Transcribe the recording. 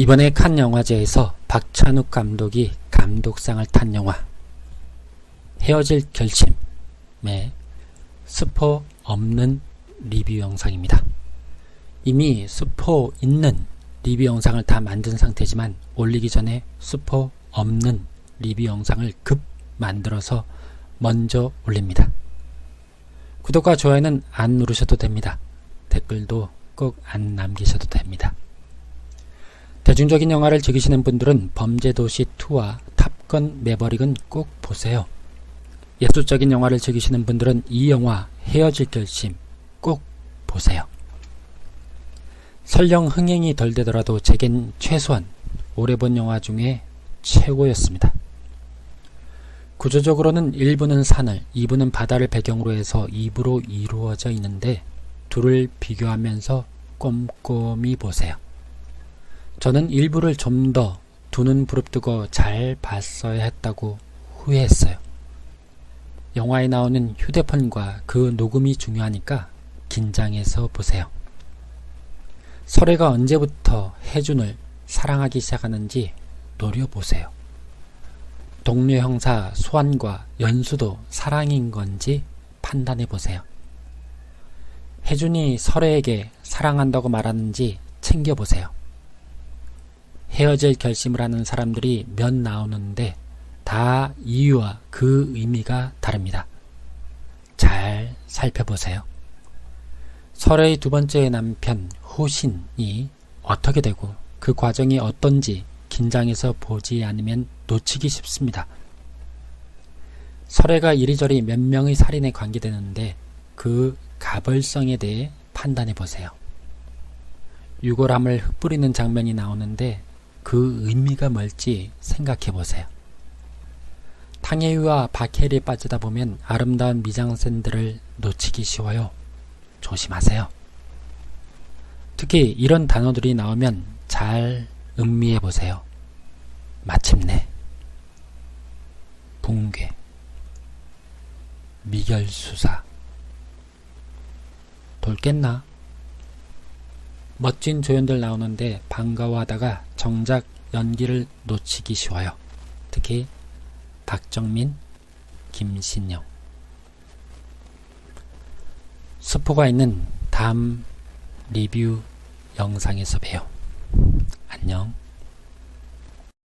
이번에 칸 영화제에서 박찬욱 감독이 감독상을 탄 영화 헤어질 결심의 스포 없는 리뷰 영상입니다. 이미 스포 있는 리뷰 영상을 다 만든 상태지만 올리기 전에 스포 없는 리뷰 영상을 급 만들어서 먼저 올립니다. 구독과 좋아요는 안 누르셔도 됩니다. 댓글도 꼭 안 남기셔도 됩니다. 대중적인 영화를 즐기시는 분들은 범죄도시 2와 탑건 매버릭은 꼭 보세요. 예술적인 영화를 즐기시는 분들은 이 영화 헤어질 결심 꼭 보세요. 설령 흥행이 덜 되더라도 제겐 최소한 올해 본 영화 중에 최고였습니다. 구조적으로는 1부는 산을, 2부는 바다를 배경으로 해서 2부로 이루어져 있는데 둘을 비교하면서 꼼꼼히 보세요. 저는 1부를 좀 더 두 눈 부릅뜨고 잘 봤어야 했다고 후회했어요. 영화에 나오는 휴대폰과 그 녹음이 중요하니까 긴장해서 보세요. 설애가 언제부터 혜준을 사랑하기 시작하는지 노려보세요. 동료 형사 소환과 연수도 사랑인 건지 판단해 보세요. 혜준이 설애에게 사랑한다고 말하는지 챙겨보세요. 헤어질 결심을 하는 사람들이 몇 나오는데 다 이유와 그 의미가 다릅니다. 잘 살펴보세요. 설애의 두 번째 남편 호신이 어떻게 되고 그 과정이 어떤지 긴장해서 보지 않으면 놓치기 쉽습니다. 설애가 이리저리 몇 명의 살인에 관계되는데 그 가벌성에 대해 판단해 보세요. 유골함을 흩뿌리는 장면이 나오는데 그 의미가 뭘지 생각해 보세요. 탕예유와 박해리에 빠지다 보면 아름다운 미장센들을 놓치기 쉬워요. 조심하세요. 특히 이런 단어들이 나오면 잘 음미해 보세요. 마침내, 붕괴, 미결수사, 돌겠나? 멋진 조연들 나오는데 반가워하다가 정작 연기를 놓치기 쉬워요. 특히 박정민, 김신영. 스포가 있는 다음 리뷰 영상에서 봬요. 안녕.